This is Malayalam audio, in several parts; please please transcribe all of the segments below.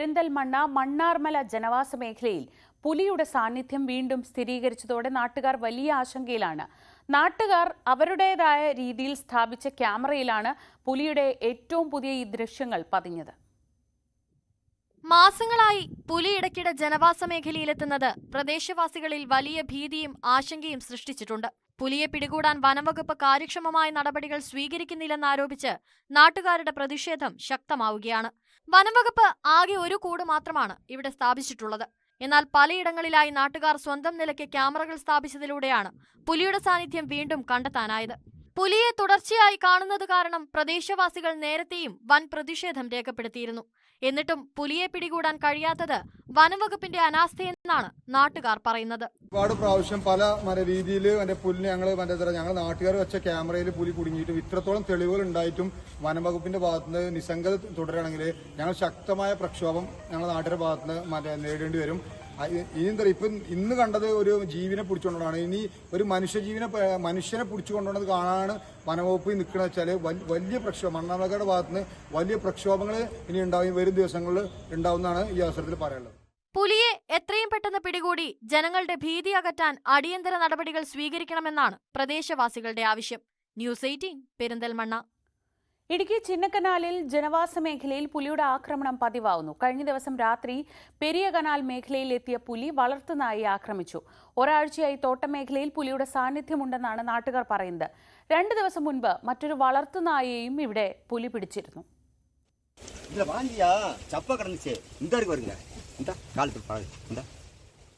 പെരിന്തൽമണ്ണ മണ്ണാർമല ജനവാസ മേഖലയിൽ പുലിയുടെ സാന്നിധ്യം വീണ്ടും സ്ഥിരീകരിച്ചതോടെ നാട്ടുകാർ വലിയ ആശങ്കയിലാണ്. നാട്ടുകാർ അവരുടേതായ രീതിയിൽ സ്ഥാപിച്ച ക്യാമറയിലാണ് പുലിയുടെ ഏറ്റവും പുതിയ ഈ ദൃശ്യങ്ങൾ പതിഞ്ഞത്. മാസങ്ങളായി പുലി ഇടയ്ക്കിടെ ജനവാസ മേഖലയിലെത്തുന്നത് പ്രദേശവാസികളിൽ വലിയ ഭീതിയും ആശങ്കയും സൃഷ്ടിച്ചിട്ടുണ്ട്. പുലിയെ പിടികൂടാൻ വനംവകുപ്പ് കാര്യക്ഷമമായ നടപടികൾ സ്വീകരിക്കുന്നില്ലെന്നാരോപിച്ച് നാട്ടുകാരുടെ പ്രതിഷേധം ശക്തമാവുകയാണ്. വനംവകുപ്പ് ആകെ ഒരു കൂട് മാത്രമാണ് ഇവിടെ സ്ഥാപിച്ചിട്ടുള്ളത്. എന്നാൽ പലയിടങ്ങളിലായി നാട്ടുകാർ സ്വന്തം നിലയ്ക്ക് ക്യാമറകൾ സ്ഥാപിച്ചതിലൂടെയാണ് പുലിയുടെ സാന്നിധ്യം വീണ്ടും കണ്ടെത്താനായത്. പുലിയെ തുടർച്ചയായി കാണുന്നത് കാരണം പ്രദേശവാസികൾ നേരത്തെയും വൻ പ്രതിഷേധം രേഖപ്പെടുത്തിയിരുന്നു. എന്നിട്ടും പുലിയെ പിടികൂടാൻ കഴിയാത്തത് വനംവകുപ്പിന്റെ അനാസ്ഥയെന്നാണ് നാട്ടുകാർ പറയുന്നത്. ഒരുപാട് പ്രാവശ്യം പല രീതിയിൽ മറ്റേ പുല്ലിന് ഞങ്ങൾ മറ്റേ ഞങ്ങൾ നാട്ടുകാർ വെച്ച ക്യാമറയിൽ പുലി കുടുങ്ങിയിട്ടും ഇത്രത്തോളം തെളിവുകൾ ഉണ്ടായിട്ടും വനംവകുപ്പിന്റെ ഭാഗത്തുനിന്ന് നിസ്സംഗത തുടരുകയാണെങ്കിൽ ഞങ്ങൾ ശക്തമായ പ്രക്ഷോഭം ഞങ്ങളുടെ നാട്ടുകാരുടെ ഭാഗത്തുനിന്ന് മറ്റേ നേരിടേണ്ടി വരും. ഇനി എന്താ ഇപ്പം ഇന്ന് കണ്ടത് ഒരു ജീവിനെ പിടിച്ചുകൊണ്ടാണ് ഇനി ഒരു മനുഷ്യജീവനെ ജീവിനെ മനുഷ്യനെ പിടിച്ചുകൊണ്ടുവന്നത് കാണാണ് വനവകുപ്പ് നിൽക്കുന്നത് വെച്ചാൽ വലിയ പ്രക്ഷോഭം മണ്ണാമലക്കാട് ഭാഗത്തുനിന്ന് വലിയ പ്രക്ഷോഭങ്ങൾ ഇനി ഉണ്ടാവും വരും ദിവസങ്ങളിൽ ഉണ്ടാവുമെന്നാണ് ഈ അവസരത്തിൽ പറയാനുള്ളത്. പുലിയെ എത്രയും പെട്ടെന്ന് പിടികൂടി ജനങ്ങളുടെ ഭീതി അകറ്റാൻ അടിയന്തര നടപടികൾ സ്വീകരിക്കണമെന്നാണ് പ്രദേശവാസികളുടെ ആവശ്യം. News eighteen Perinthalmanna. ഇടുക്കി ചിന്നക്കനാലിൽ ജനവാസ മേഖലയിൽ പുലിയുടെ ആക്രമണം പതിവാവുന്നു. കഴിഞ്ഞ ദിവസം രാത്രി പെരിയ കനാൽ മേഖലയിൽ എത്തിയ പുലി വളർത്തുനായി ആക്രമിച്ചു. ഒരാഴ്ചയായി തോട്ടമേഖലയിൽ പുലിയുടെ സാന്നിധ്യമുണ്ടെന്നാണ് നാട്ടുകാർ പറയുന്നത്. രണ്ടു ദിവസം മുൻപ് മറ്റൊരു വളർത്തുനായെയും ഇവിടെ പുലി പിടിച്ചിരുന്നു.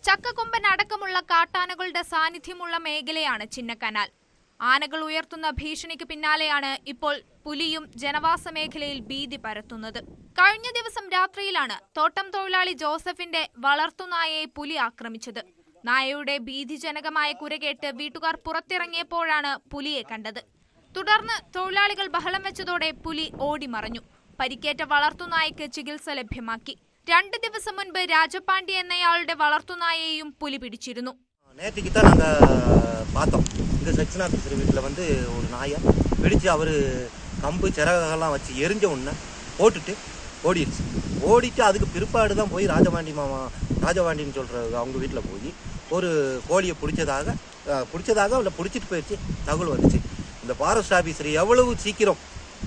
ചക്കക്കൊമ്പൻ അടക്കമുള്ള കാട്ടാനകളുടെ സാന്നിധ്യമുള്ള മേഖലയാണ് ചിന്നക്കനാൽ. ആനകൾ ഉയർത്തുന്ന ഭീഷണിക്ക് പിന്നാലെയാണ് ഇപ്പോൾ പുലിയും ജനവാസ മേഖലയിൽ ഭീതി പരത്തുന്നത്. കഴിഞ്ഞ ദിവസം രാത്രിയിലാണ് തോട്ടം തൊഴിലാളി ജോസഫിന്റെ വളർത്തുനായയെ പുലി ആക്രമിച്ചത്. നായയുടെ ഭീതിജനകമായ കുരകേട്ട് വീട്ടുകാർ പുറത്തിറങ്ങിയപ്പോഴാണ് പുലിയെ കണ്ടത്. തുടർന്ന് തൊഴിലാളികൾ ബഹളം വെച്ചതോടെ പുലി ഓടിമറഞ്ഞു. പരിക്കേറ്റ വളർത്തുനായക്ക് ചികിത്സ ലഭ്യമാക്കി. രണ്ട് ദിവസം മുൻപ് രാജപാണ്ഡ്യ എന്നയാളുടെ വളർത്തുനായയെയും പുലി പിടിച്ചിരുന്നു. இந்த செக்ஷன் ஆஃபீஸர் வீட்டில் வந்து ஒரு நாயை பிடிச்சு அவர் கம்பு சிறகெல்லாம் வச்சு எரிஞ்ச உடனே போட்டுட்டு ஓடிடுச்சு ஓடிட்டு அதுக்கு பிற்பாடு தான் போய் ராஜபாண்டி மாமா ராஜபாண்டின்னு சொல்கிற அவங்க வீட்டில் போய் ஒரு கோழியை பிடிச்சதாக பிடிச்சதாக அவளை பிடிச்சிட்டு போயிடுச்சு தகவல் வந்துச்சு. இந்த ஃபாரஸ்ட் ஆஃபீஸர் எவ்வளவு சீக்கிரம்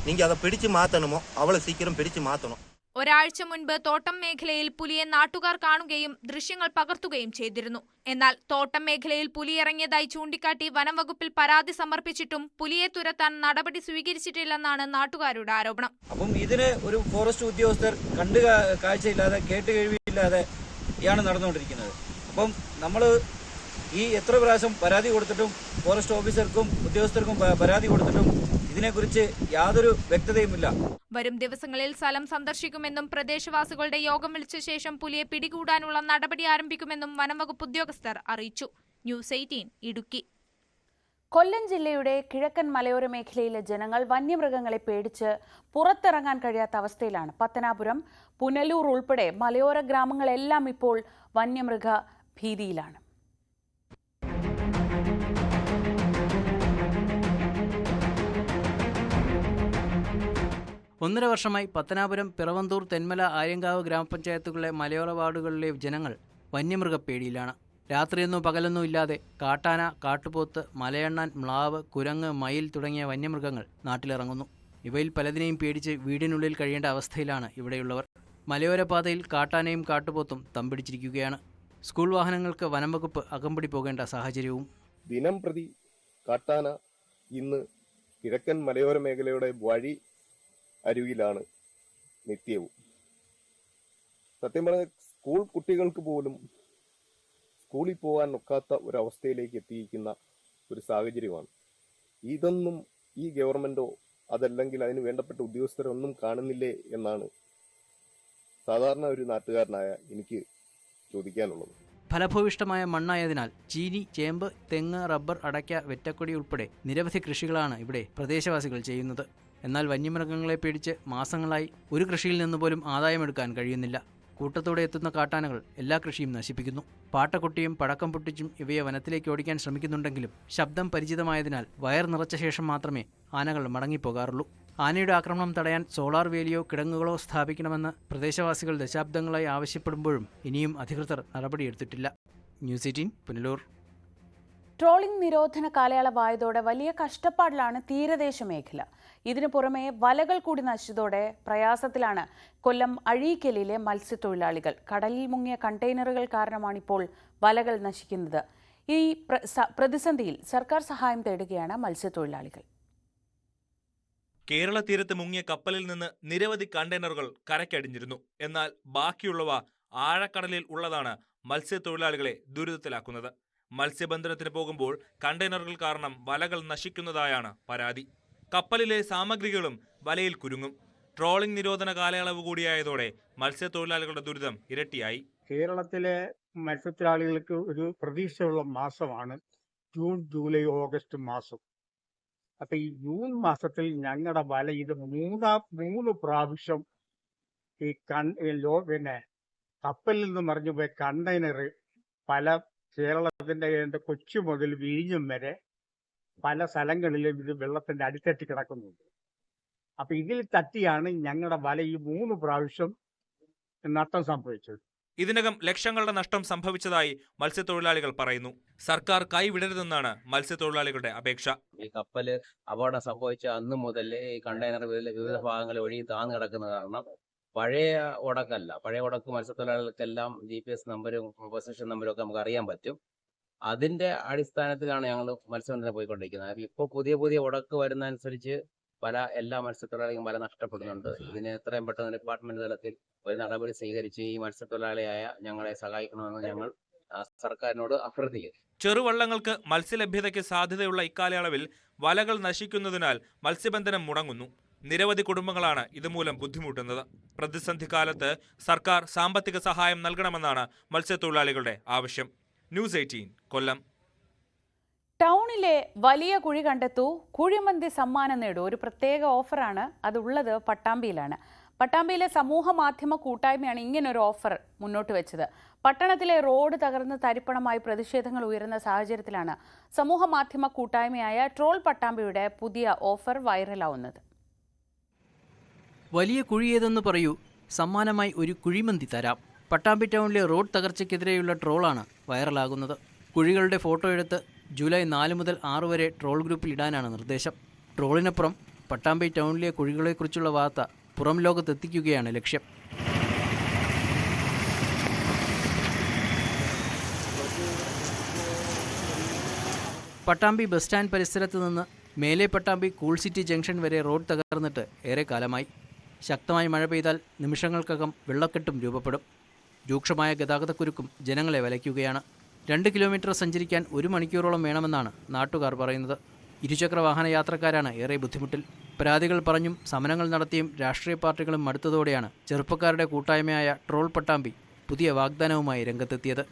நீங்கள் அதை பிடிச்சு மாற்றணுமோ அவ்வளோ சீக்கிரம் பிடிச்சு மாற்றணும் ഒരാഴ്ച മുൻപ് തോട്ടം മേഖലയിൽ പുലിയെ നാട്ടുകാർ കാണുകയും ദൃശ്യങ്ങൾ പകർത്തുകയും ചെയ്തിരുന്നു. എന്നാൽ തോട്ടം മേഖലയിൽ പുലി ഇറങ്ങിയതായി ചൂണ്ടിക്കാട്ടി വനം വകുപ്പിൽ പരാതി സമർപ്പിച്ചിട്ടും പുലിയെ തുരത്താൻ നടപടി സ്വീകരിച്ചിട്ടില്ലെന്നാണ് നാട്ടുകാരുടെ ആരോപണം. അപ്പം ഇതിന് ഒരു ഫോറസ്റ്റ് ഉദ്യോഗസ്ഥർ കണ്ടു കാഴ്ചയില്ലാതെ കേട്ട് കേൾവിയില്ലാതെ ഇയാണ് നടന്നുകൊണ്ടിരിക്കുന്നത്. അപ്പം നമ്മൾ ഈ എത്ര പ്രാവശ്യം പരാതി കൊടുത്തിട്ടും ഫോറസ്റ്റ് ഓഫീസർക്കും ഉദ്യോഗസ്ഥർക്കും പരാതി കൊടുത്തിട്ടും ഇതിനെക്കുറിച്ച് യാതൊരു വ്യക്തതയുമില്ല. വരും ദിവസങ്ങളിൽ സ്ഥലം സന്ദർശിക്കുമെന്നും പ്രദേശവാസികളുടെ യോഗം വിളിച്ച ശേഷം പുലിയെ പിടികൂടാനുള്ള നടപടി ആരംഭിക്കുമെന്നും വനംവകുപ്പ് ഉദ്യോഗസ്ഥർ അറിയിച്ചു. News eighteen Idukki. കൊല്ലം ജില്ലയുടെ കിഴക്കൻ മലയോര മേഖലയിലെ ജനങ്ങൾ വന്യമൃഗങ്ങളെ പേടിച്ച് പുറത്തിറങ്ങാൻ കഴിയാത്ത അവസ്ഥയിലാണ് പത്തനാപുരം പുനലൂർ ഉൾപ്പെടെ മലയോര ഗ്രാമങ്ങളെല്ലാം ഇപ്പോൾ വന്യമൃഗ ഭീതിയിലാണ്. ഒന്നര വർഷമായി പത്തനാപുരം പിറവന്തൂർ തെന്മല ആര്യങ്കാവ് ഗ്രാമപഞ്ചായത്തുകളിലെ മലയോര വാർഡുകളിലെ ജനങ്ങൾ വന്യമൃഗപ്പേടിയിലാണ് രാത്രിയൊന്നും പകലൊന്നും ഇല്ലാതെ കാട്ടാന കാട്ടുപോത്ത് മലയണ്ണാൻ മ്ലാവ് കുരങ്ങ് മയിൽ തുടങ്ങിയ വന്യമൃഗങ്ങൾ നാട്ടിലിറങ്ങുന്നു. ഇവയിൽ പലതിനെയും പേടിച്ച് വീടിനുള്ളിൽ കഴിയേണ്ട അവസ്ഥയിലാണ് ഇവിടെയുള്ളവർ. മലയോരപാതയിൽ കാട്ടാനയും കാട്ടുപോത്തും തമ്പിടിച്ചിരിക്കുകയാണ് സ്കൂൾ വാഹനങ്ങൾക്ക് വനംവകുപ്പ് അകമ്പടി പോകേണ്ട സാഹചര്യവും. ദിനം പ്രതി കാട്ടാന ഇന്ന് കിഴക്കൻ മലയോര മേഖലയുടെ വഴി അരുവിലാണ് നിത്യവും. സത്യം പറഞ്ഞ സ്കൂൾ കുട്ടികൾക്ക് പോലും സ്കൂളിൽ പോകാൻ ഒക്കാത്ത ഒരവസ്ഥയിലേക്ക് എത്തിയിരിക്കുന്ന ഒരു സാഹചര്യമാണ്. ഇതൊന്നും ഈ ഗവൺമെന്റോ അതല്ലെങ്കിൽ അതിന് വേണ്ടപ്പെട്ട ഉദ്യോഗസ്ഥരൊന്നും കാണുന്നില്ലേ എന്നാണ് സാധാരണ ഒരു നാട്ടുകാരനായ എനിക്ക് ചോദിക്കാനുള്ളത്. ഫലഭൂയിഷ്ടമായ മണ്ണായതിനാൽ ചീനി ചേമ്പ് തെങ്ങ് റബ്ബർ അടയ്ക്ക വെറ്റക്കൊടി ഉൾപ്പെടെ നിരവധി കൃഷികളാണ് ഇവിടെ പ്രദേശവാസികൾ ചെയ്യുന്നത്. എന്നാൽ വന്യമൃഗങ്ങളെ പേടിച്ച് മാസങ്ങളായി ഒരു കൃഷിയിൽ നിന്ന് പോലും ആദായമെടുക്കാൻ കഴിയുന്നില്ല. കൂട്ടത്തോടെ എത്തുന്ന കാട്ടാനകൾ എല്ലാ കൃഷിയും നശിപ്പിക്കുന്നു. പാട്ടക്കുട്ടിയും പടക്കം പൊട്ടിച്ചും ഇവയെ വനത്തിലേക്ക് ഓടിക്കാൻ ശ്രമിക്കുന്നുണ്ടെങ്കിലും ശബ്ദം പരിചിതമായതിനാൽ വയർ നിറച്ച ശേഷം മാത്രമേ ആനകൾ മടങ്ങിപ്പോകാറുള്ളൂ. ആനയുടെ ആക്രമണം തടയാൻ സോളാർ വേലിയോ കിടങ്ങുകളോ സ്ഥാപിക്കണമെന്ന് പ്രദേശവാസികൾ ദശാബ്ദങ്ങളായി ആവശ്യപ്പെടുമ്പോഴും ഇനിയും അധികൃതർ നടപടിയെടുത്തിട്ടില്ല. News eighteen Punalur. ട്രോളിംഗ് നിരോധന കാലയളവായതോടെ വലിയ കഷ്ടപ്പാടിലാണ് തീരദേശ മേഖല. ഇതിനു പുറമെ വലകൾ കൂടി നശിച്ചതോടെ പ്രയാസത്തിലാണ് കൊല്ലം അഴീക്കലിലെ മത്സ്യത്തൊഴിലാളികൾ. കടലിൽ മുങ്ങിയ കണ്ടെയ്നറുകൾ കാരണമാണിപ്പോൾ വലകൾ നശിക്കുന്നത്. ഈ പ്രതിസന്ധിയിൽ സർക്കാർ സഹായം തേടുകയാണ് മത്സ്യത്തൊഴിലാളികൾ. കേരള തീരത്ത് മുങ്ങിയ കപ്പലിൽ നിന്ന് നിരവധി കണ്ടെയ്നറുകൾ കരക്കടിഞ്ഞിരുന്നു. എന്നാൽ ബാക്കിയുള്ളവ ആഴക്കടലിൽ ഉള്ളതാണ് മത്സ്യത്തൊഴിലാളികളെ ദുരിതത്തിലാക്കുന്നത്. മത്സ്യബന്ധനത്തിന് പോകുമ്പോൾ കണ്ടെയ്നറുകൾ കാരണം വലകൾ നശിക്കുന്നതായാണ് പരാതി. കപ്പലിലെ സാമഗ്രികളും വലയിൽ കുരുങ്ങും. ട്രോളിംഗ് നിരോധന കാലയളവ് കൂടിയായതോടെ മത്സ്യത്തൊഴിലാളികളുടെ ദുരിതം ഇരട്ടിയായി. കേരളത്തിലെ മത്സ്യത്തൊഴിലാളികൾക്ക് ഒരു പ്രതീക്ഷയുള്ള മാസമാണ് ജൂൺ ജൂലൈ ഓഗസ്റ്റ് മാസം. അപ്പൊ ഈ ജൂൺ മാസത്തിൽ ഞങ്ങളുടെ വല ഇത് മൂന്നാം മൂന്ന് പ്രാവശ്യം ഈ കൺ പിന്നെ കപ്പലിൽ നിന്ന് മറിഞ്ഞു പോയ കണ്ടെയ്നർ പല കേരളത്തിന്റെ കൊച്ചി മുതൽ വിഴിഞ്ഞം വരെ പല സ്ഥലങ്ങളിലും ഇത് വെള്ളത്തിന്റെ അടിത്തട്ടി കിടക്കുന്നുണ്ട്. അപ്പൊ ഇതിൽ തട്ടിയാണ് ഞങ്ങളുടെ വല ഈ മൂന്ന് പ്രാവശ്യം നഷ്ടം സംഭവിച്ചത്. ഇതിനകം ലക്ഷങ്ങളുടെ നഷ്ടം സംഭവിച്ചതായി മത്സ്യത്തൊഴിലാളികൾ പറയുന്നു. സർക്കാർ കൈവിടരുതെന്നാണ് മത്സ്യത്തൊഴിലാളികളുടെ അപേക്ഷ. ഈ കപ്പൽ അപകടം സംഭവിച്ച അന്ന് മുതൽ ഈ കണ്ടെയ്നർ വിവിധ വിവിധ ഭാഗങ്ങളിൽ ഒഴുകി താന്നു കിടക്കുന്ന കാരണം പഴയ ഉടക്കല്ല പഴയ ഉടക്ക് മത്സ്യത്തൊഴിലാളികൾക്കെല്ലാം ജി പി എസ് നമ്പരും പൊസിഷൻ നമ്പരും ഒക്കെ നമുക്ക് അറിയാൻ പറ്റും. അതിന്റെ അടിസ്ഥാനത്തിലാണ് ഞങ്ങൾ മത്സ്യബന്ധനം പോയിക്കൊണ്ടിരിക്കുന്നത്. ഇപ്പോൾ പുതിയ പുതിയ ഉടക്ക് വരുന്ന അനുസരിച്ച് പല എല്ലാ മത്സ്യത്തൊഴിലാളികളും പല നഷ്ടപ്പെടുന്നുണ്ട്. ഇതിന് എത്രയും പെട്ടെന്ന് ഡിപ്പാർട്ട്മെന്റ് തലത്തിൽ ഒരു നടപടി സ്വീകരിച്ച് ഈ മത്സ്യത്തൊഴിലാളിയായ ഞങ്ങളെ സഹായിക്കണമെന്ന് ഞങ്ങൾ സർക്കാരിനോട് അഭ്യർത്ഥിക്കുന്നു. ചെറുവള്ളങ്ങൾക്ക് മത്സ്യലഭ്യതയ്ക്ക് സാധ്യതയുള്ള ഇക്കാലയളവിൽ വലകൾ നശിക്കുന്നതിനാൽ മത്സ്യബന്ധനം മുടങ്ങുന്നു. നിരവധി കുടുംബങ്ങളാണ് ഇതുമൂലം ബുദ്ധിമുട്ടുന്നത്. പ്രതിസന്ധി കാലത്ത് സർക്കാർ സാമ്പത്തിക സഹായം നൽകണമെന്നാണ് മത്സ്യത്തൊഴിലാളികളുടെ ആവശ്യം. News eighteen Kollam. ടൗണിലെ വലിയ കുഴി കണ്ടെത്തൂ. കുഴിമന്തി സമ്മാനം നേടൂ. ഒരു പ്രത്യേക ഓഫറാണ് അതുള്ളത് പട്ടാമ്പിയിലാണ്. പട്ടാമ്പിയിലെ സമൂഹ മാധ്യമ കൂട്ടായ്മയാണ് ഒരു ഓഫർ മുന്നോട്ട് വെച്ചത്. പട്ടണത്തിലെ റോഡ് തകർന്ന് തരിപ്പണമായി പ്രതിഷേധങ്ങൾ ഉയരുന്ന സാഹചര്യത്തിലാണ് സമൂഹ മാധ്യമ കൂട്ടായ്മയായ ട്രോൾ പട്ടാമ്പിയുടെ പുതിയ ഓഫർ വൈറലാവുന്നത്. വലിയ കുഴി ഏതെന്ന് പറയൂ. സമ്മാനമായി ഒരു കുഴിമന്തി തരാം. പട്ടാമ്പി ടൗണിലെ റോഡ് തകർച്ചയ്ക്കെതിരെയുള്ള ട്രോളാണ് വൈറലാകുന്നത്. കുഴികളുടെ ഫോട്ടോ എടുത്ത് ജൂലൈ നാല് മുതൽ ആറ് വരെ ട്രോൾ ഗ്രൂപ്പിൽ ഇടാനാണ് നിർദ്ദേശം. ട്രോളിനപ്പുറം പട്ടാമ്പി ടൗണിലെ കുഴികളെക്കുറിച്ചുള്ള വാർത്ത പുറം ലോകത്തെത്തിക്കുകയാണ് ലക്ഷ്യം. പട്ടാമ്പി ബസ് സ്റ്റാൻഡ് പരിസരത്ത് നിന്ന് മേലെ പട്ടാമ്പി കൂൾ സിറ്റി ജംഗ്ഷൻ വരെ റോഡ് തകർന്നിട്ട് ഏറെക്കാലമായി. ശക്തമായി മഴ പെയ്താൽ നിമിഷങ്ങൾക്കകം വെള്ളക്കെട്ടും രൂപപ്പെടും. രൂക്ഷമായ ഗതാഗതക്കുരുക്കും ജനങ്ങളെ വലയ്ക്കുകയാണ്. രണ്ട് കിലോമീറ്റർ സഞ്ചരിക്കാൻ ഒരു മണിക്കൂറോളം വേണമെന്നാണ് നാട്ടുകാർ പറയുന്നത്. ഇരുചക്ര വാഹന യാത്രക്കാരാണ് ഏറെ ബുദ്ധിമുട്ടിൽ. പരാതികൾ പറഞ്ഞും സമരങ്ങൾ നടത്തിയും രാഷ്ട്രീയ പാർട്ടികളും മടുത്തതോടെയാണ് ചെറുപ്പക്കാരുടെ കൂട്ടായ്മയായ ട്രോൾ പട്ടാമ്പി പുതിയ വാഗ്ദാനവുമായി രംഗത്തെത്തിയത്.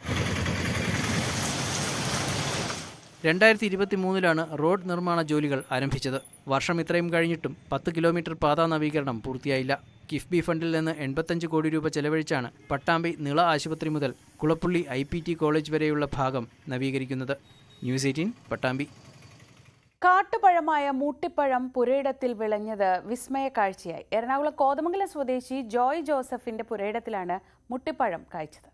രണ്ടായിരത്തി ഇരുപത്തി മൂന്നിലാണ് റോഡ് നിർമ്മാണ ജോലികൾ ആരംഭിച്ചത്. വർഷം ഇത്രയും കഴിഞ്ഞിട്ടും പത്ത് കിലോമീറ്റർ പാതാ നവീകരണം പൂർത്തിയായില്ല. കിഫ്ബി ഫണ്ടിൽ നിന്ന് എൺപത്തഞ്ച് കോടി രൂപ ചെലവഴിച്ചാണ് പട്ടാമ്പി നിള ആശുപത്രി മുതൽ Kulappully I P T college വരെയുള്ള ഭാഗം നവീകരിക്കുന്നത്. News eighteen Pattambi. കാട്ടുപഴമായ മൂട്ടിപ്പഴം പുരയിടത്തിൽ വിളഞ്ഞത് വിസ്മയ കാഴ്ചയായി. എറണാകുളം കോതമംഗലം സ്വദേശി ജോയ് ജോസഫിന്റെ പുരയിടത്തിലാണ് മുട്ടിപ്പഴം കായ്ച്ചത്.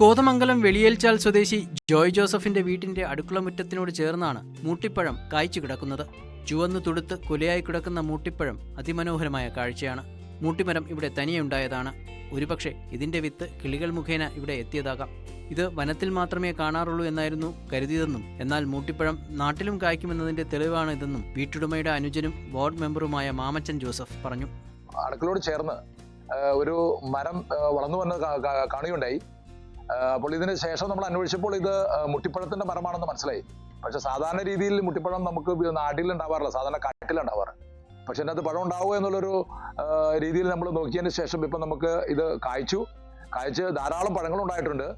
കോതമംഗലം വെളിയേൽച്ചാൽ സ്വദേശി ജോയ് ജോസഫിന്റെ വീട്ടിന്റെ അടുക്കള മുറ്റത്തിനോട് ചേർന്നാണ് മൂട്ടിപ്പഴം കായ്ച്ചു കിടക്കുന്നത്. ചുവന്ന് തുടുത്ത് കൊലയായി കിടക്കുന്ന മൂട്ടിപ്പഴം അതിമനോഹരമായ കാഴ്ചയാണ്. മൂട്ടിമരം ഇവിടെ തനിയുണ്ടായതാണ് ഒരുപക്ഷെ ഇതിന്റെ വിത്ത് കിളികൾ മുഖേന ഇവിടെ എത്തിയതാകാം. ഇത് വനത്തിൽ മാത്രമേ കാണാറുള്ളൂ എന്നായിരുന്നു കരുതിയതെന്നും എന്നാൽ മൂട്ടിപ്പഴം നാട്ടിലും കായ്ക്കുമെന്നതിന്റെ തെളിവാണ് ഇതെന്നും വീട്ടുടമയുടെ അനുജനും വാർഡ് മെമ്പറുമായ മാമച്ചൻ ജോസഫ് പറഞ്ഞു. അടുക്കളോട് ചേർന്ന് ഒരു മരം വളർന്നു വന്ന് കാണുകയുണ്ടായി. അപ്പോൾ ഇതിന് ശേഷം നമ്മൾ അന്വേഷിച്ചപ്പോൾ ഇത് മുട്ടിപ്പഴത്തിന്റെ മരമാണെന്ന് മനസ്സിലായി. പക്ഷെ സാധാരണ രീതിയിൽ മുട്ടിപ്പഴം നമുക്ക് നാട്ടിൽ ഉണ്ടാവാറില്ല. സാധാരണ കാട്ടിലുണ്ടാവാറ് പക്ഷെ അതിനകത്ത് പഴം ഉണ്ടാവുക എന്നുള്ളൊരു രീതിയിൽ നമ്മൾ നോക്കിയതിന് ശേഷം ഇപ്പം നമുക്ക് ഇത് കായ്ച്ചു. കായ്ച്ച് ധാരാളം പഴങ്ങൾ ഉണ്ടായിട്ടുണ്ട്.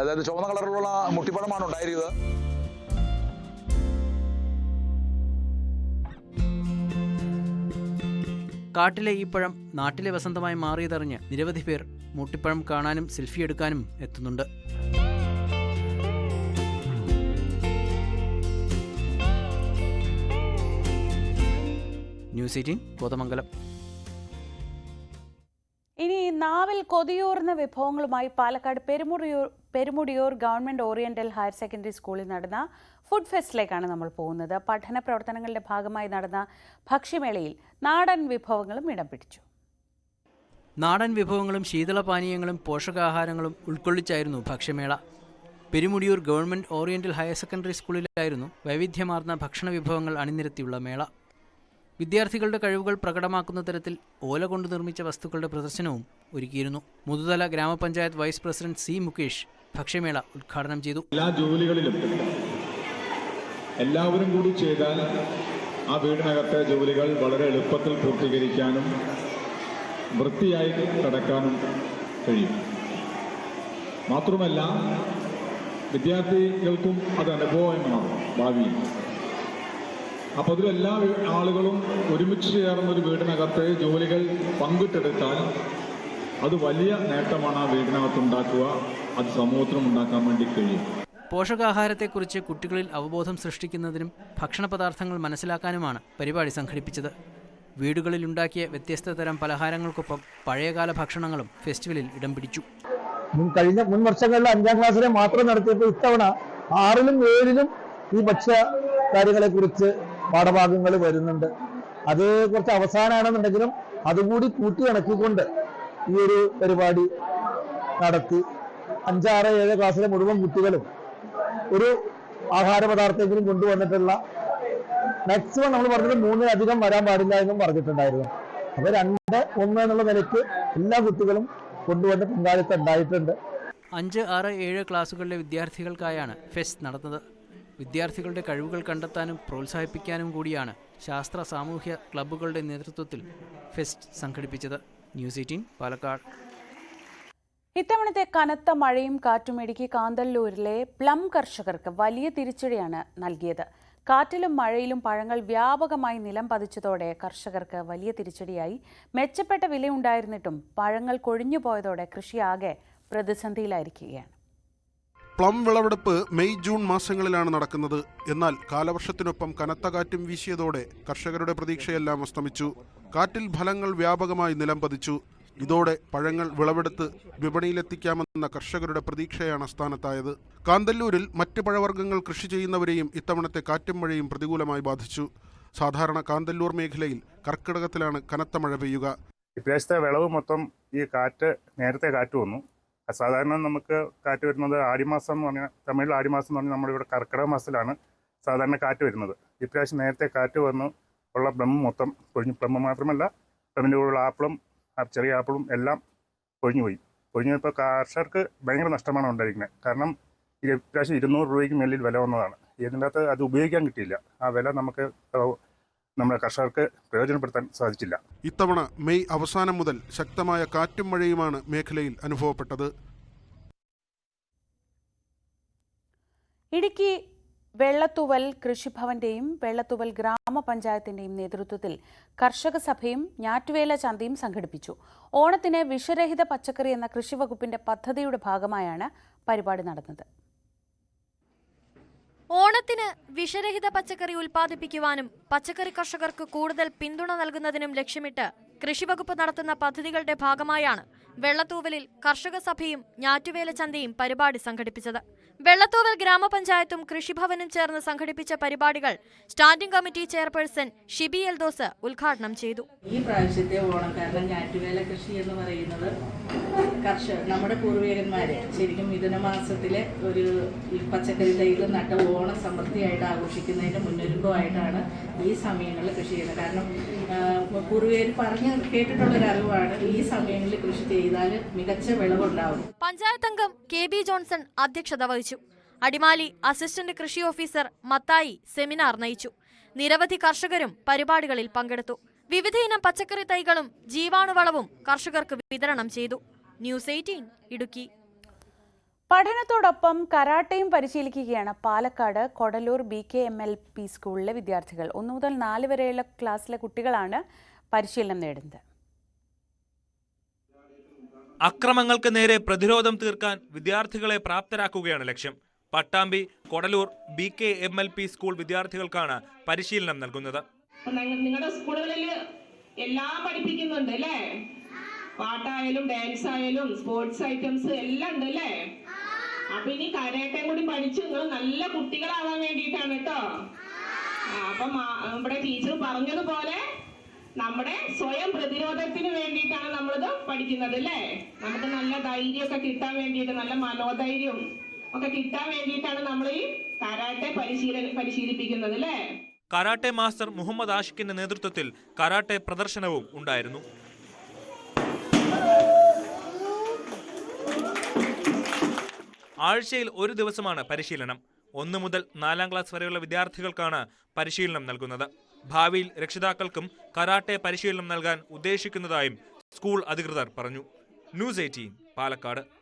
അതായത് ചുവന്ന കളറിലുള്ള മുട്ടിപ്പഴമാണ് ഉണ്ടായിരുന്നത്. കാട്ടിലെ ഈ പഴം നാട്ടിലെ വസന്തമായി മാറിയതറിഞ്ഞ് നിരവധി പേർ മുട്ടിപ്പഴം കാണാനും സെൽഫി എടുക്കാനും എത്തുന്നുണ്ട്. News eighteen Kothamangalam. ഇനി നാവിൽ കൊതിയൂർന്ന വിഭവങ്ങളുമായി Palakkad Perumudiyoor Perumudiyoor government oriental higher secondary സ്കൂളിൽ നടന്ന ഫുഡ് ഫെസ്റ്റിലേക്കാണ് നമ്മൾ പോകുന്നത്. പഠന പ്രവർത്തനങ്ങളുടെ ഭാഗമായി നടന്ന ഭക്ഷ്യമേളയിൽ നാടൻ വിഭവങ്ങളും ഇടം പിടിച്ചു. നാടൻ വിഭവങ്ങളും ശീതളപാനീയങ്ങളും പോഷകാഹാരങ്ങളും ഉൾക്കൊള്ളിച്ചായിരുന്നു ഭക്ഷ്യമേള. Perumudiyoor government oriental higher secondary സ്കൂളിലായിരുന്നു വൈവിധ്യമാർന്ന ഭക്ഷണ വിഭവങ്ങൾ അണിനിരത്തിയുള്ള മേള. വിദ്യാർത്ഥികളുടെ കഴിവുകൾ പ്രകടമാക്കുന്ന തരത്തിൽ ഓല കൊണ്ട് നിർമ്മിച്ച വസ്തുക്കളുടെ പ്രദർശനവും ഒരുക്കിയിരുന്നു. മുതുതല ഗ്രാമപഞ്ചായത്ത് വൈസ് പ്രസിഡന്റ് സി മുകേഷ് ഭക്ഷ്യമേള ഉദ്ഘാടനം ചെയ്തു. എല്ലാ ജോലികളിലും എല്ലാവരും കൂടി ചെയ്താൽ ആ വീടിനകത്തെ ജോലികൾ വളരെ എളുപ്പത്തിൽ പൂർത്തീകരിക്കാനും വൃത്തിയായി കിടക്കാനും കഴിയും. മാത്രമല്ല വിദ്യാർത്ഥികൾക്കും അത് അനുഭവമാണ് ഭാവിയിൽ അപ്പോൾ അതിൽ എല്ലാ ആളുകളും ഒരുമിച്ച് ചേർന്ന ഒരു വീടിനകത്ത് ജോലികൾ പങ്കിട്ടെടുത്താൽ അത് വലിയ നേട്ടമാണ് ആ വീടിനകത്ത് ഉണ്ടാക്കുക. അത് സമൂഹത്തിനും ഉണ്ടാക്കാൻ വേണ്ടി കഴിയും. പോഷകാഹാരത്തെക്കുറിച്ച് കുട്ടികളിൽ അവബോധം സൃഷ്ടിക്കുന്നതിനും ഭക്ഷണ പദാർത്ഥങ്ങൾ മനസ്സിലാക്കാനുമാണ് പരിപാടി സംഘടിപ്പിച്ചത്. വീടുകളിൽ ഉണ്ടാക്കിയ വ്യത്യസ്ത തരം പലഹാരങ്ങൾക്കൊപ്പം പഴയകാല ഭക്ഷണങ്ങളും ഫെസ്റ്റിവലിൽ ഇടം പിടിച്ചു. കഴിഞ്ഞ മുൻ വർഷങ്ങളിൽ അഞ്ചാം ക്ലാസ്സിലെ മാത്രം നടത്തിയപ്പോൾ ഇത്തവണ ആറിലും ഏഴിലും ഈ ഭക്ഷ്യ കാര്യങ്ങളെ കുറിച്ച് പാഠഭാഗങ്ങൾ വരുന്നുണ്ട്. അത് കുറച്ച് അവസാനമാണെന്നുണ്ടെങ്കിലും അതുകൂടി കൂട്ടി ഇണക്കിക്കൊണ്ട് ഈ ഒരു പരിപാടി നടത്തി. അഞ്ചാറ് ഏഴ് ക്ലാസ്സിലെ മുഴുവൻ കുട്ടികളും ഒരു ആഹാര കൊണ്ടുവന്നിട്ടുള്ള മാക്സിമം നമ്മൾ പറഞ്ഞത് മൂന്നിലധികം വരാൻ പാടില്ല എന്നും പറഞ്ഞിട്ടുണ്ടായിരുന്നു. അപ്പൊ രണ്ട് ഒന്ന് എന്നുള്ള നിലയ്ക്ക് എല്ലാ കുട്ടികളും കൊണ്ടുവന്ന് പങ്കാളിത്തം ഉണ്ടായിട്ടുണ്ട്. അഞ്ച് ആറ് ഏഴ് ക്ലാസ്സുകളിലെ വിദ്യാർത്ഥികൾക്കായാണ് ഫെസ്റ്റ് നടന്നത്. വിദ്യാർത്ഥികളുടെ കഴിവുകൾ കണ്ടെത്താനും പ്രോത്സാഹിപ്പിക്കാനും കൂടിയാണ് ശാസ്ത്ര സാമൂഹ്യ ക്ലബ്ബുകളുടെ നേതൃത്വത്തിൽ ഫെസ്റ്റ് സംഘടിപ്പിച്ചത്. News eighteen Palakkad. ഇത്തവണത്തെ കനത്ത മഴയും കാറ്റുമേടിക്ക് കാന്തല്ലൂരിലെ പ്ലം കർഷകർക്ക് വലിയ തിരിച്ചടിയാണ് നൽകിയത്. കാറ്റിലും മഴയിലും പഴങ്ങൾ വ്യാപകമായി നിലം പതിച്ചതോടെ കർഷകർക്ക് വലിയ തിരിച്ചടിയായി. മെച്ചപ്പെട്ട വിലയുണ്ടായിരുന്നിട്ടും പഴങ്ങൾ കൊഴിഞ്ഞുപോയതോടെ കൃഷിയാകെ പ്രതിസന്ധിയിലായിരിക്കുകയാണ്. പ്ലം വിളവെടുപ്പ് മെയ് ജൂൺ മാസങ്ങളിലാണ് നടക്കുന്നത്. എന്നാൽ കാലവർഷത്തിനൊപ്പം കനത്ത കാറ്റും വീശിയതോടെ കർഷകരുടെ പ്രതീക്ഷയെല്ലാം അസ്തമിച്ചു. കാറ്റിൽ ഫലങ്ങൾ വ്യാപകമായി നിലം പതിച്ചു. ഇതോടെ പഴങ്ങൾ വിളവെടുത്ത് വിപണിയിലെത്തിക്കാമെന്ന കർഷകരുടെ പ്രതീക്ഷയാണ് അസ്ഥാനത്തായത് കാന്തല്ലൂരിൽ മറ്റ് പഴവർഗങ്ങൾ കൃഷി ചെയ്യുന്നവരെയും ഇത്തവണത്തെ കാറ്റും മഴയും പ്രതികൂലമായി ബാധിച്ചു. സാധാരണ കാന്തല്ലൂർ മേഖലയിൽ കർക്കിടകത്തിലാണ് കനത്ത മഴ പെയ്യുക. ഇപ്രാവശ്യത്തെ വിളവ് മൊത്തം ഈ കാറ്റ് നേരത്തെ കാറ്റ് വന്നു. സാധാരണ നമുക്ക് കാറ്റ് വരുന്നത് ആടിമാസം എന്ന് പറഞ്ഞാൽ തമിഴിൽ ആടിമാസം എന്ന് പറഞ്ഞാൽ നമ്മുടെ ഇവിടെ കർക്കിടക മാസത്തിലാണ് സാധാരണ കാറ്റ് വരുന്നത്. ഇപ്രാവശ്യം നേരത്തെ കാറ്റ് വന്നു ഉള്ള പ്ലം മൊത്തം പൊഴിഞ്ഞു പ്ലം മാത്രമല്ല പ്ലമ്മിന്റെ കൂടെയുള്ള ആപ്പിളും ചെറിയ ആപ്പിളും എല്ലാം ഒഴിഞ്ഞു പോയി. ഒഴിഞ്ഞു പോയപ്പോൾ കർഷകർക്ക് ഭയങ്കര നഷ്ടമാണ് ഉണ്ടായിരിക്കുന്നത്. കാരണം ഇപ്രാവശ്യം ഇരുന്നൂറ് രൂപയ്ക്ക് മേലിൽ വില വന്നതാണ്. ഇതിന്റെ അകത്ത് അത് ഉപയോഗിക്കാൻ കിട്ടിയില്ല. ആ വില നമുക്ക് നമ്മുടെ കർഷകർക്ക് പ്രയോജനപ്പെടുത്താൻ സാധിച്ചില്ല. ഇത്തവണ മെയ് അവസാനം മുതൽ ശക്തമായ കാറ്റും മഴയുമാണ് മേഖലയിൽ അനുഭവപ്പെട്ടത്. ഇടുക്കി വെള്ളത്തുവൽ കൃഷിഭവന്റെയും വെള്ളത്തുവൽ ഗ്രാമപഞ്ചായത്തിന്റെയും നേതൃത്വത്തിൽ കർഷക സഭയും ഞാറ്റുവേല ചന്തയും സംഘടിപ്പിച്ചു. ഓണത്തിന് വിഷരഹിത പച്ചക്കറി എന്ന കൃഷിവകുപ്പിന്റെ പദ്ധതിയുടെ ഭാഗമായാണ് പരിപാടി നടന്നത്. ഓണത്തിന് വിഷരഹിത പച്ചക്കറി ഉൽപ്പാദിപ്പിക്കുവാനും പച്ചക്കറി കർഷകർക്ക് കൂടുതൽ പിന്തുണ നൽകുന്നതിനും ലക്ഷ്യമിട്ട് കൃഷിവകുപ്പ് നടത്തുന്ന പദ്ധതികളുടെ ഭാഗമായാണ് വെള്ളത്തൂവലിൽ കർഷക സഭയും ഞാറ്റുവേല ചന്തയും പരിപാടി സംഘടിപ്പിച്ചത്. വെള്ളത്തൂവൽ ഗ്രാമപഞ്ചായത്തും കൃഷിഭവനും ചേർന്ന് സംഘടിപ്പിച്ച പരിപാടികൾ standing committee chairperson Shibi Eldhose ഉദ്ഘാടനം ചെയ്തു. ഈ പ്രാവശ്യത്തെ ഓണം കാരണം ഞാറ്റുവേല കൃഷി എന്ന് പറയുന്നത് കർഷകർ നമ്മുടെ പൂർവികന്മാരെ ശരിക്കും മിഥുനമാസത്തിലെ ഒരു പച്ചക്കറി തൈകൾ നട്ട ഓണം സമൃദ്ധിയായിട്ട് ആഘോഷിക്കുന്നതിന്റെ മുന്നൊരുക്കമായിട്ടാണ് ഈ സമയങ്ങളിൽ കൃഷി ചെയ്യുന്നത്. കാരണം പൂർവികർ പറഞ്ഞ് കേട്ടിട്ടുള്ള ഒരു അറിവാണ് ഈ സമയങ്ങളിൽ കൃഷി ചെയ്താൽ മികച്ച വിളവുണ്ടാവും. പഞ്ചായത്ത് അംഗം കെ ബി ജോൺസൺ അധ്യക്ഷത വഹിച്ചു. അടിമാലി അസിസ്റ്റന്റ് കൃഷി ഓഫീസർ മത്തായി സെമിനാർ നയിച്ചു. നിരവധി കർഷകരും പരിപാടികളിൽ പങ്കെടുത്തു. വിവിധ ഇനം പച്ചക്കറി തൈകളും ജീവാണുവളവും കർഷകർക്ക് വിതരണം ചെയ്തു. News eighteen Idukki. പഠനത്തോടൊപ്പം കരാട്ടയും പരിശീലിക്കുകയാണ് Palakkad Kodalur B K M L P സ്കൂളിലെ വിദ്യാർത്ഥികൾ. ഒന്നു മുതൽ നാല് വരെയുള്ള ക്ലാസ്സിലെ കുട്ടികളാണ് പരിശീലനം നേടുന്നത്. അക്രമങ്ങൾക്ക് നേരെ പ്രതിരോധം തീർക്കാൻ വിദ്യാർത്ഥികളെ പ്രാപ്തരാക്കുകയാണ് ലക്ഷ്യം. Pattambi Kodalur B K M L P school വിദ്യാർത്ഥികൾക്കാണ് പരിശീലനം നൽകുന്നത്. നിങ്ങളുടെ സ്കൂളുകളിൽ എല്ലാം പഠിപ്പിക്കുന്നുണ്ട് അല്ലേ? പാട്ടായാലും ഡാൻസ് ആയാലും സ്പോർട്സ് ഐറ്റംസ് എല്ലാം ഉണ്ട് അല്ലേ? അപ്പൊ ഇനി കരാട്ടെ കൂടി പഠിച്ചു നിങ്ങൾ നല്ല കുട്ടികളാവാൻ വേണ്ടിയിട്ടാണ് കേട്ടോ. അപ്പൊ നമ്മുടെ ടീച്ചർ പറഞ്ഞതുപോലെ നമ്മുടെ സ്വയം പ്രതിരോധത്തിന് വേണ്ടിയിട്ടാണ് നമ്മളിത് പഠിക്കുന്നത് അല്ലേ? നമുക്ക് നല്ല ധൈര്യമൊക്കെ കിട്ടാൻ വേണ്ടിയിട്ട് നല്ല മനോധൈര്യം ഒക്കെ കിട്ടാൻ വേണ്ടിയിട്ടാണ് നമ്മൾ ഈ കരാട്ടെ പരിശീല പരിശീലിപ്പിക്കുന്നത് അല്ലേ? കരാട്ടെ മാസ്റ്റർ മുഹമ്മദ് ആഷിഖിന്റെ നേതൃത്വത്തിൽ കരാട്ടെ പ്രദർശനവും ഉണ്ടായിരുന്നു. ആഴ്ചയിൽ ഒരു ദിവസമാണ് പരിശീലനം. ഒന്ന് മുതൽ നാലാം ക്ലാസ് വരെയുള്ള വിദ്യാർത്ഥികൾക്കാണ് പരിശീലനം നൽകുന്നത്. ഭാവിയിൽ രക്ഷിതാക്കൾക്കും കരാട്ടെ പരിശീലനം നൽകാൻ ഉദ്ദേശിക്കുന്നതായും സ്കൂൾ അധികൃതർ പറഞ്ഞു. News eighteen Palakkad.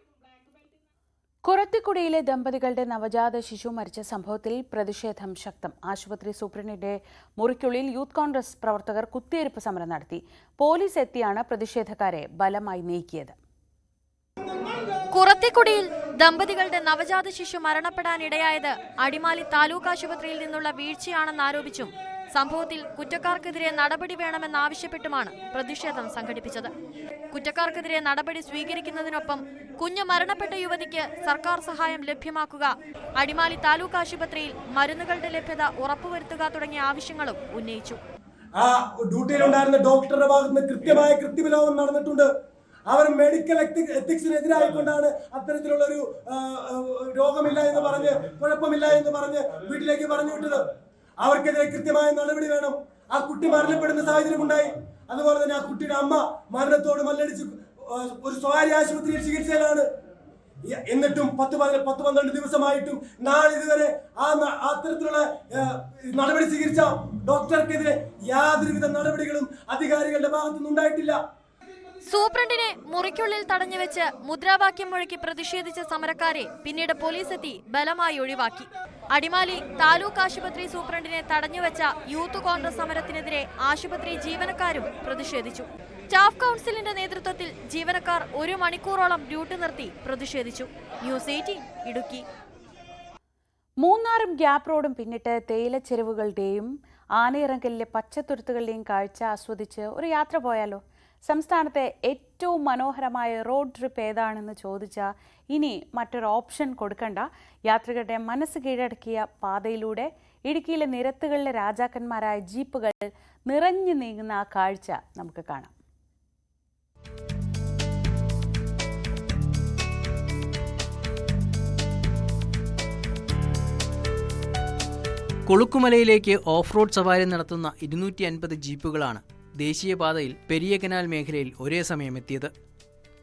കുറത്തിക്കുടിയിലെ ദമ്പതികളുടെ നവജാത ശിശു മരിച്ച സംഭവത്തിൽ പ്രതിഷേധം ശക്തം. ആശുപത്രി സൂപ്രണ്ടിന്റെ മുറിക്കുള്ളിൽ യൂത്ത് കോൺഗ്രസ് പ്രവർത്തകർ കുത്തിയിരിപ്പ് സമരം നടത്തി. പോലീസ് എത്തിയാണ് പ്രതിഷേധക്കാരെ ബലമായി നീക്കിയത്. കുറത്തിക്കുടിയിൽ ദമ്പതികളുടെ നവജാത ശിശു മരണപ്പെടാനിടയായത് അടിമാലി താലൂക്ക് ആശുപത്രിയിൽ നിന്നുള്ള വീഴ്ചയാണെന്നാരോപിച്ചും സംഭവത്തിൽ കുറ്റക്കാർക്കെതിരെ നടപടി വേണമെന്നാവശ്യപ്പെട്ടുമാണ് പ്രതിഷേധം സംഘടിപ്പിച്ചത്. കുറ്റക്കാർക്കെതിരെ നടപടി സ്വീകരിക്കുന്നതിനൊപ്പം കുഞ്ഞു മരണപ്പെട്ട യുവതിക്ക് സർക്കാർ സഹായം ലഭ്യമാക്കുക അടിമാലി താലൂക്ക് ആശുപത്രിയിൽ മരുന്നുകളുടെ ലഭ്യത ഉറപ്പുവരുത്തുക തുടങ്ങിയ ആവശ്യങ്ങളും ഉന്നയിച്ചു. ആ ഡ്യൂട്ടിയിലുണ്ടായിരുന്ന ഡോക്ടറുടെ ഭാഗത്ത് നിന്ന് കൃത്യമായ കൃത്യവിലോപം നടന്നിട്ടുണ്ട്. അവർ മെഡിക്കൽ എത്തിക്സിനെതിരായിക്കൊണ്ടാണ് അത്തരത്തിലുള്ള ഒരു രോഗമില്ല എന്ന് പറഞ്ഞ് കുഴപ്പമില്ല എന്ന് പറഞ്ഞ് വീട്ടിലേക്ക് പറഞ്ഞു വിട്ടത്. അവർക്കെതിരെ കൃത്യമായ നടപടി വേണം. ആ കുട്ടി മരണപ്പെടുന്ന സാഹചര്യം ഉണ്ടായി അതുപോലെ തന്നെ ആ കുട്ടിയുടെ അമ്മ മരണത്തോട് മല്ലടിച്ച് ഒരു സ്വകാര്യ ആശുപത്രിയിൽ ചികിത്സയിലാണ്. എന്നിട്ടും പത്ത് പത്ത് പന്ത്രണ്ട് ദിവസമായിട്ടും നാളിതുവരെ ആ ആ അത്തരത്തിലുള്ള നടപടി സ്വീകരിച്ച ഡോക്ടർക്കെതിരെ യാതൊരുവിധ നടപടികളും അധികാരികളുടെ ഭാഗത്തുനിന്ന് ഉണ്ടായിട്ടില്ല സൂപ്രണ്ടിനെ മുറിക്കുള്ളിൽ തടഞ്ഞുവെച്ച് മുദ്രാവാക്യം മുഴക്കി പ്രതിഷേധിച്ച സമരക്കാരെ പിന്നീട് പോലീസ് എത്തി ബലമായി ഒഴിവാക്കി. അടിമാലി താലൂക്ക് ആശുപത്രി സൂപ്രണ്ടിനെ തടഞ്ഞുവെച്ച യൂത്ത് കോൺഗ്രസ് സമരത്തിനെതിരെ ആശുപത്രി ജീവനക്കാരും പ്രതിഷേധിച്ചു. സ്റ്റാഫ് കൗൺസിലിന്റെ നേതൃത്വത്തിൽ ജീവനക്കാർ ഒരു മണിക്കൂറോളം ഡ്യൂട്ടി നിർത്തി പ്രതിഷേധിച്ചു. News eighteen Idukki. മൂന്നാറും ഗ്യാപ് റോഡും പിന്നിട്ട് തേയിലച്ചെരുവുകളുടെയും ആനയിറങ്കലിലെ പച്ചത്തുരുത്തുകളുടെയും കാഴ്ച ആസ്വദിച്ച് ഒരു യാത്ര പോയാലോ? സംസ്ഥാനത്തെ ഏറ്റവും മനോഹരമായ റോഡ് ട്രിപ്പ് ഏതാണെന്ന് ചോദിച്ചാൽ ഇനി മറ്റൊരു ഓപ്ഷൻ കൊടുക്കണ്ട. യാത്രികരുടെ മനസ്സ് കീഴടക്കിയ പാതയിലൂടെ ഇടുക്കിയിലെ നിരത്തുകളിലെ രാജാക്കന്മാരായ ജീപ്പുകൾ നിറഞ്ഞു നീങ്ങുന്ന ആ കാഴ്ച നമുക്ക് കാണാം. കൊളുക്കുമലയിലേക്ക് ഓഫ് റോഡ് സവാരി നടത്തുന്ന ഇരുന്നൂറ്റി അൻപത് ജീപ്പുകളാണ് ദേശീയപാതയിൽ പെരിയ കനാൽ മേഖലയിൽ ഒരേ സമയം എത്തിയത്.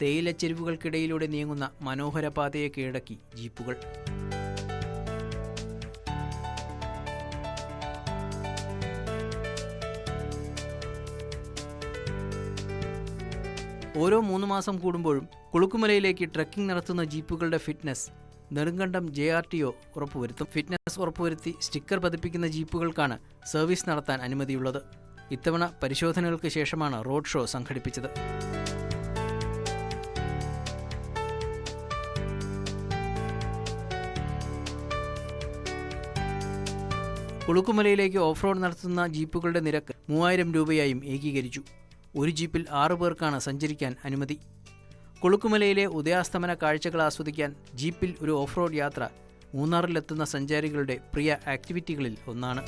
തേയിലച്ചെരുവുകൾക്കിടയിലൂടെ നീങ്ങുന്ന മനോഹര പാതയെ കീഴടക്കി ജീപ്പുകൾ. ഓരോ മൂന്ന് മാസം കൂടുമ്പോഴും കുളുക്കുമലയിലേക്ക് ട്രക്കിംഗ് നടത്തുന്ന ജീപ്പുകളുടെ fitness Nedumkandam J R T O ഉറപ്പുവരുത്തും. Fitness ഉറപ്പുവരുത്തി സ്റ്റിക്കർ പതിപ്പിക്കുന്ന ജീപ്പുകൾക്കാണ് സർവീസ് നടത്താൻ അനുമതിയുള്ളത്. ഇത്തവണ പരിശോധനകൾക്ക് ശേഷമാണ് റോഡ് ഷോ സംഘടിപ്പിച്ചത്. കുളുക്കുമലയിലേക്ക് ഓഫ് റോഡ് നടത്തുന്ന ജീപ്പുകളുടെ നിരക്ക് മൂവായിരം രൂപയായും ഏകീകരിച്ചു. ഒരു ജീപ്പിൽ ആറു പേർക്കാണ് സഞ്ചരിക്കാൻ അനുമതി. കുളുക്കുമലയിലെ ഉദയാസ്തമന കാഴ്ചകൾ ആസ്വദിക്കാൻ ജീപ്പിൽ ഒരു ഓഫ് റോഡ് യാത്ര മൂന്നാറിലെത്തുന്ന സഞ്ചാരികളുടെ പ്രിയ ആക്ടിവിറ്റികളിൽ ഒന്നാണ്.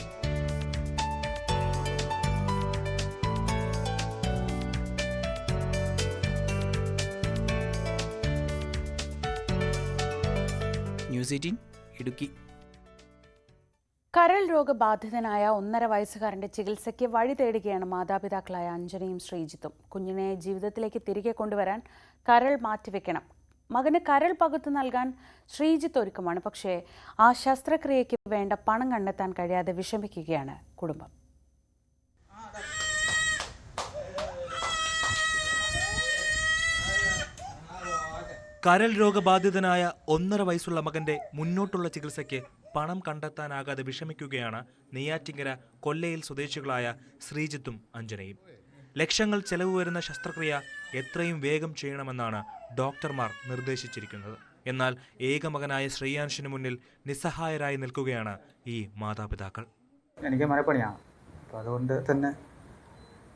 ന്യൂസ് ഇടുക്കി. കരൾ രോഗബാധിതനായ ഒന്നര വയസ്സുകാരന്റെ ചികിത്സയ്ക്ക് വഴി തേടുകയാണ് മാതാപിതാക്കളായ അഞ്ജനയും ശ്രീജിത്തും. കുഞ്ഞിനെ ജീവിതത്തിലേക്ക് തിരികെ കൊണ്ടുവരാൻ കരൾ മാറ്റിവെക്കണം. മകന് കരൾ പകുത്തു നൽകാൻ ശ്രീജിത്ത് ഒരുക്കമാണ്. പക്ഷേ ആ ശസ്ത്രക്രിയയ്ക്ക് വേണ്ട പണം കണ്ടെത്താൻ കഴിയാതെ വിഷമിക്കുകയാണ് കുടുംബം. കരൾ രോഗബാധിതനായ ഒന്നര വയസ്സുള്ള മകന്റെ മുന്നോട്ടുള്ള ചികിത്സയ്ക്ക് പണം കണ്ടെത്താനാകാതെ വിഷമിക്കുകയാണ് നെയ്യാറ്റിങ്കര കൊല്ലയിൽ സ്വദേശികളായ ശ്രീജിത്തും അഞ്ജനയും. ലക്ഷങ്ങൾ ചെലവ് വരുന്ന ശസ്ത്രക്രിയ എത്രയും വേഗം ചെയ്യണമെന്നാണ് ഡോക്ടർമാർ നിർദ്ദേശിച്ചിരിക്കുന്നത്. എന്നാൽ ഏകമകനായ ശ്രീയാൻഷിന് മുന്നിൽ നിസ്സഹായരായി നിൽക്കുകയാണ് ഈ മാതാപിതാക്കൾ. എനിക്ക് മരപ്പണിയാണ് അപ്പോൾ അതുകൊണ്ട് തന്നെ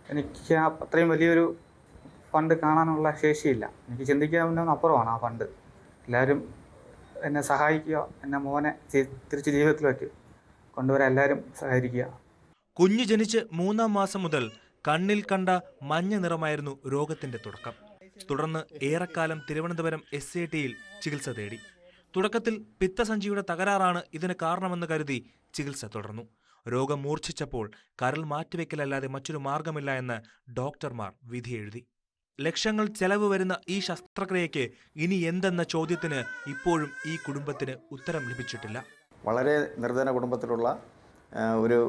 എനിക്ക് അത്രയും വലിയൊരു ഫണ്ട് കാണാനുള്ള ശേഷിയില്ല. എനിക്ക് ചിന്തിക്കാവുന്ന അപ്പുറമാണ് ആ ഫണ്ട്. എല്ലാവരും എന്നെ സഹായിക്കുക എന്നെ മോനെ തിരിച്ച് ജീവിതത്തിലേക്ക് കൊണ്ടുവരാൻ എല്ലാവരും സഹായിക്കുക. കുഞ്ഞു ജനിച്ച് മൂന്നാം മാസം മുതൽ കണ്ണിൽ കണ്ട മഞ്ഞ നിറമായിരുന്നു രോഗത്തിന്റെ തുടക്കം. തുടർന്ന് ഏറെക്കാലം തിരുവനന്തപുരം എസ് ഐ ടിയിൽ ചികിത്സ തേടി. തുടക്കത്തിൽ പിത്തസഞ്ചിയുടെ തകരാറാണ് ഇതിന് കാരണമെന്ന് കരുതി ചികിത്സ തുടർന്നു. രോഗം മൂർച്ഛിച്ചപ്പോൾ കരൾ മാറ്റിവെക്കലല്ലാതെ മറ്റൊരു മാർഗമില്ല എന്ന് ഡോക്ടർമാർ വിധിയെഴുതി. ലക്ഷങ്ങൾ ചെലവ് വരുന്ന ഈ ശസ്ത്രക്രിയയ്ക്ക് ഇനി എന്തെന്ന ചോദ്യത്തിന് ഇപ്പോഴും ഈ കുടുംബത്തിന് ഉത്തരം ലഭിച്ചിട്ടില്ല. വളരെ നിർധന കുടുംബത്തിലുള്ള ഒരു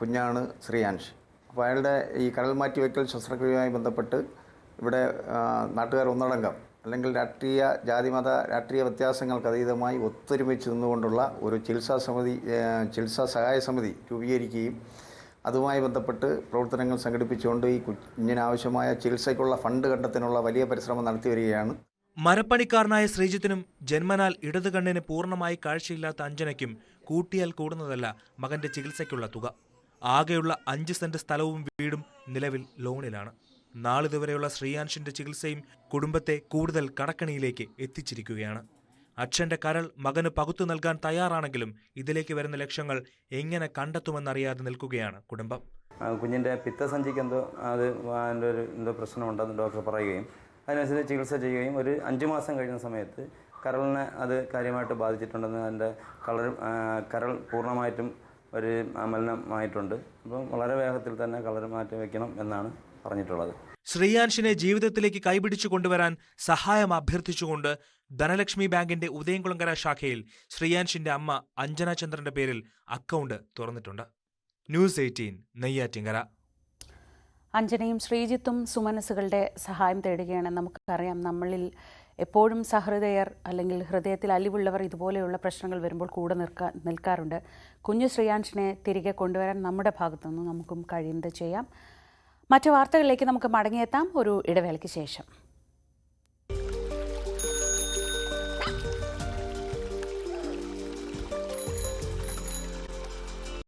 കുഞ്ഞാണ് ശ്രീയാൻഷ് അപ്പോൾ അയാളുടെ ഈ കരൾ മാറ്റിവെക്കൽ ശസ്ത്രക്രിയയുമായി ബന്ധപ്പെട്ട് ഇവിടെ നാട്ടുകാർ ഒന്നടങ്കം അല്ലെങ്കിൽ രാഷ്ട്രീയ ജാതിമത രാഷ്ട്രീയ വ്യത്യാസങ്ങൾക്ക് അതീതമായി ഒത്തൊരുമിച്ച് നിന്നുകൊണ്ടുള്ള ഒരു ചികിത്സാ സമിതി ചികിത്സാ സഹായ സമിതി രൂപീകരിക്കുകയും അതുമായി ബന്ധപ്പെട്ട് പ്രവർത്തനങ്ങൾ സംഘടിപ്പിച്ചുകൊണ്ട് ഈ കുഞ്ഞിനാവശ്യമായ ചികിത്സയ്ക്കുള്ള ഫണ്ട് കണ്ടെത്താനുള്ള വലിയ പരിശ്രമം നടത്തി വരികയാണ്. മരപ്പണിക്കാരനായ ശ്രീജിത്തിനും ജന്മനാൽ ഇടതു കണ്ണിന് പൂർണമായി കാഴ്ചയില്ലാത്ത അഞ്ജനയ്ക്കും കൂട്ടിയാൽ കൂടുന്നതല്ല മകന്റെ ചികിത്സയ്ക്കുള്ള തുക. ആകെയുള്ള അഞ്ച് സെന്റ് സ്ഥലവും വീടും നിലവിൽ ലോണിലാണ്. നാളിതുവരെയുള്ള ശ്രീയാൻഷിന്റെ ചികിത്സയും കുടുംബത്തെ കൂടുതൽ കടക്കണിയിലേക്ക് എത്തിച്ചിരിക്കുകയാണ്. അച്ഛന്റെ കരൾ മകന് പകുത്തു നൽകാൻ തയ്യാറാണെങ്കിലും ഇതിലേക്ക് വരുന്ന ലക്ഷ്യങ്ങൾ എങ്ങനെ കണ്ടെത്തുമെന്നറിയാതെ നിൽക്കുകയാണ് കുടുംബം. കുഞ്ഞിന്റെ പിത്തസഞ്ചിക്ക് എന്തോ അത് അതിന്റെ ഒരു എന്തോ പ്രശ്നമുണ്ടെന്ന് ഡോക്ടർ പറയുകയും അതിനനുസരിച്ച് ചികിത്സ ചെയ്യുകയും ഒരു അഞ്ച് മാസം കഴിഞ്ഞ സമയത്ത് കരളിനെ അത് കാര്യമായിട്ട് ബാധിച്ചിട്ടുണ്ടെന്ന് അതിന്റെ കളർ കരൾ പൂർണമായിട്ടും ഒരു മലിനമായിട്ടുണ്ട് അപ്പം വളരെ വേഗത്തിൽ തന്നെ കളർ മാറ്റി വെക്കണം എന്നാണ് പറഞ്ഞിട്ടുള്ളത്. ശ്രീയാൻഷിനെ ജീവിതത്തിലേക്ക് കൈപിടിച്ചു കൊണ്ടുവരാൻ സഹായം അഭ്യർത്ഥിച്ചുകൊണ്ട് ധനലക്ഷ്മി ബാങ്കിന്റെ ഉദയംകുളങ്കര ശാഖയിൽ ശ്രീയാൻഷിന്റെ അമ്മ അഞ്ജന ചന്ദ്രന്റെ പേരിൽ അക്കൗണ്ട് തുറന്നിട്ടുണ്ട്. News eighteen Neyyattinkara. അഞ്ജനയും ശ്രീജിത്തും സുമനസ്സുകളുടെ സഹായം തേടുകയാണ്. നമുക്കറിയാം നമ്മളിൽ എപ്പോഴും സഹൃദയർ അല്ലെങ്കിൽ ഹൃദയത്തിൽ അലിവുള്ളവർ ഇതുപോലെയുള്ള പ്രശ്നങ്ങൾ വരുമ്പോൾ കൂടെ നിൽക്കാ നിൽക്കാറുണ്ട്. കുഞ്ഞു ശ്രീയാൻഷിനെ തിരികെ കൊണ്ടുവരാൻ നമ്മുടെ ഭാഗത്തുനിന്ന് നമുക്കും കഴിയുന്നത് ചെയ്യാം. മറ്റു വാർത്തകളിലേക്ക് നമുക്ക് മടങ്ങിയെത്താം. ഒരു ഇടവേളയ്ക്ക് ശേഷം.